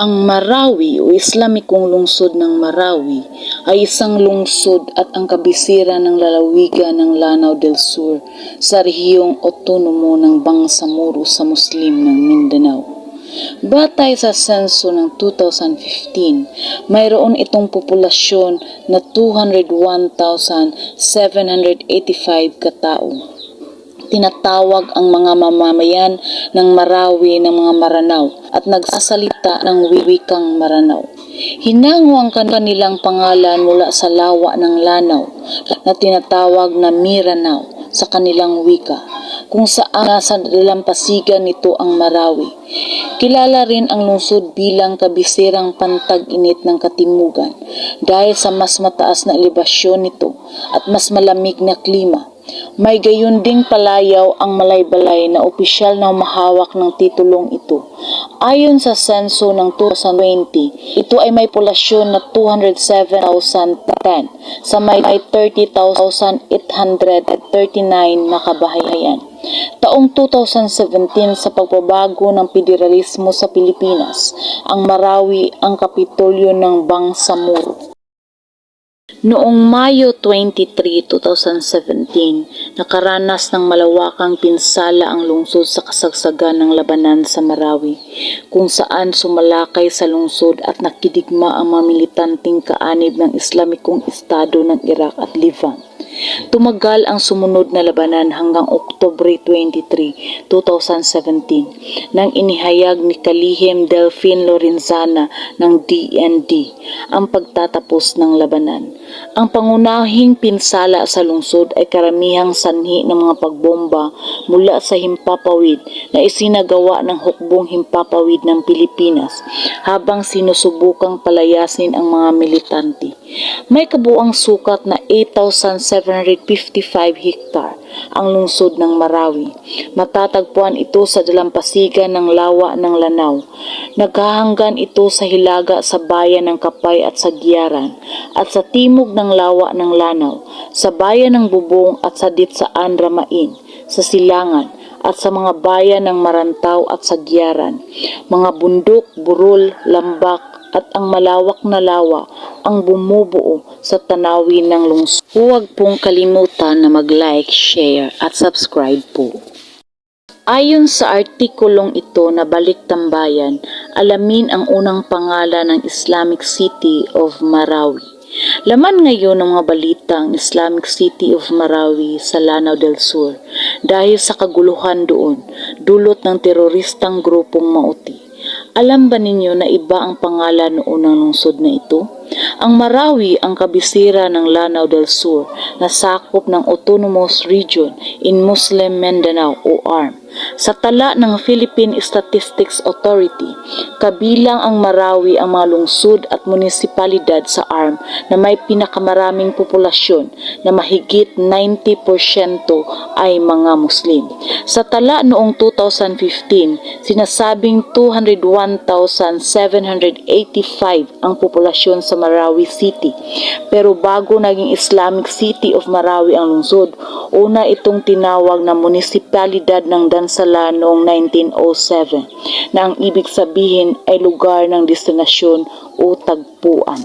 Ang Marawi o Islamikong lungsod ng Marawi ay isang lungsod at ang kabisera ng lalawigan ng Lanao del Sur sa rehiyong otonomo ng Bangsamoro sa Muslim ng Mindanao. Batay sa senso ng 2015, mayroon itong populasyon na 201,785 katao tinatawag ang mga mamamayan ng Marawi ng mga Maranao at nagsasalita ng wikang Maranao. Hinango ang kanilang pangalan mula sa lawa ng Lanao na tinatawag na Miranao sa kanilang wika kung saan nasa dalampasigan nito ang Marawi. Kilala rin ang lungsod bilang kabisirang pantag-init ng katimugan dahil sa mas mataas na elevasyon nito at mas malamig na klima. May gayon ding palayaw ang malaybalay na opisyal na humahawak ng titulong ito. Ayon sa senso ng 2020, ito ay may populasyon na 207,010 sa may 30,839 na kabahayan. Taong 2017 sa pagbabago ng federalismo sa Pilipinas, ang Marawi ang kapitolyo ng Bangsamoro. Noong Mayo 23, 2017, nakaranas ng malawakang pinsala ang lungsod sa kasagsagan ng labanan sa Marawi, kung saan sumalakay sa lungsod at nakidigma ang mga militanteng kaanib ng Islamikong Estado ng Iraq at Levant. Tumagal ang sumunod na labanan hanggang Oktobre 23, 2017 nang inihayag ni Kalihim Delphine Lorenzana ng DND ang pagtatapos ng labanan. Ang pangunahing pinsala sa lungsod ay karamihang sanhi ng mga pagbomba mula sa himpapawid na isinagawa ng hukbong himpapawid ng Pilipinas habang sinusubukang palayasin ang mga militante. May kabuang sukat na 8,755 hektar ang lungsod ng Marawi. Matatagpuan ito sa dalampasigan ng lawa ng Lanao. Naghahanggan ito sa hilaga sa bayan ng Kapay at sa Giyaran at sa timog ng lawa ng Lanao, sa bayan ng Bubong at sa Ditsaan Ramain, sa Silangan at sa mga bayan ng Marantaw at sa Giyaran, mga bundok, burol, lambak at ang malawak na lawa ang bumubuo sa tanawin ng lungsod. Huwag pong kalimutan na mag-like, share at subscribe po. Ayon sa artikulong ito na Balik Tambayan, alamin ang unang pangalan ng Islamic City of Marawi. Laman ngayon ng mga balita ang Islamic City of Marawi sa Lanao del Sur dahil sa kaguluhan doon, dulot ng teroristang grupong Mauti. Alam ba ninyo na iba ang pangalan noon ng lungsod na ito? Ang Marawi ang kabisera ng Lanao del Sur na sakop ng Autonomous Region in Muslim Mindanao o ARM. Sa tala ng Philippine Statistics Authority, kabilang ang Marawi ang mga lungsod at munisipalidad sa ARM na may pinakamaraming populasyon na mahigit 90% ay mga Muslim. Sa tala noong 2015, sinasabing 201,785 ang populasyon sa Marawi City. Pero bago naging Islamic City of Marawi ang lungsod, una itong tinawag na munisipalidad ng Dansalan noong 1907 na ang ibig sabihin ay lugar ng destinasyon o tagpuan.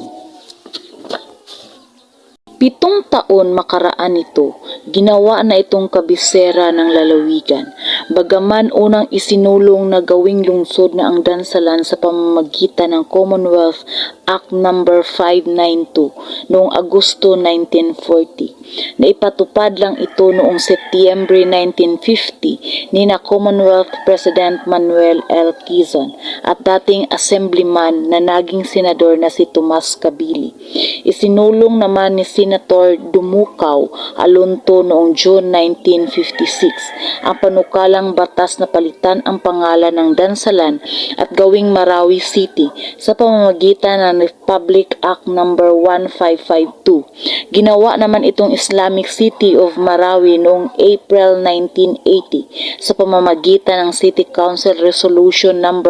Pitong taon makaraan ito, ginawa na itong kabisera ng lalawigan. Bagaman unang isinulong na gawing lungsod na ang Dansalan sa pamamagitan ng Commonwealth Act No. 592 noong Agosto 1940. Naipatupad lang ito noong Setyembre 1950 ni na Commonwealth President Manuel L. Quezon at dating assemblyman na naging senador na si Tomas Kabili. Isinulong naman ni Senator Dumukaw Alonto noong June 1956 ang panukalang batas na palitan ang pangalan ng Dansalan at gawing Marawi City sa pamamagitan ng Republic Act No. 1552. Ginawa naman itong Islamic City of Marawi noong April 1980 sa pamamagitan ng City Council Resolution No.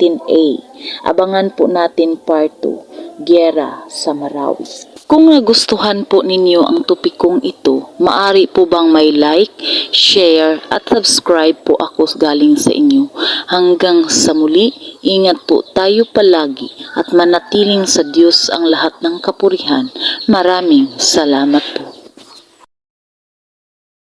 19A. Abangan po natin part 2, Gera sa Marawi. Kung nagustuhan po ninyo ang topikong ito, maari po bang may like, share at subscribe po ako galing sa inyo. Hanggang sa muli, ingat po tayo palagi at manatiling sa Diyos ang lahat ng kapurihan. Maraming salamat po.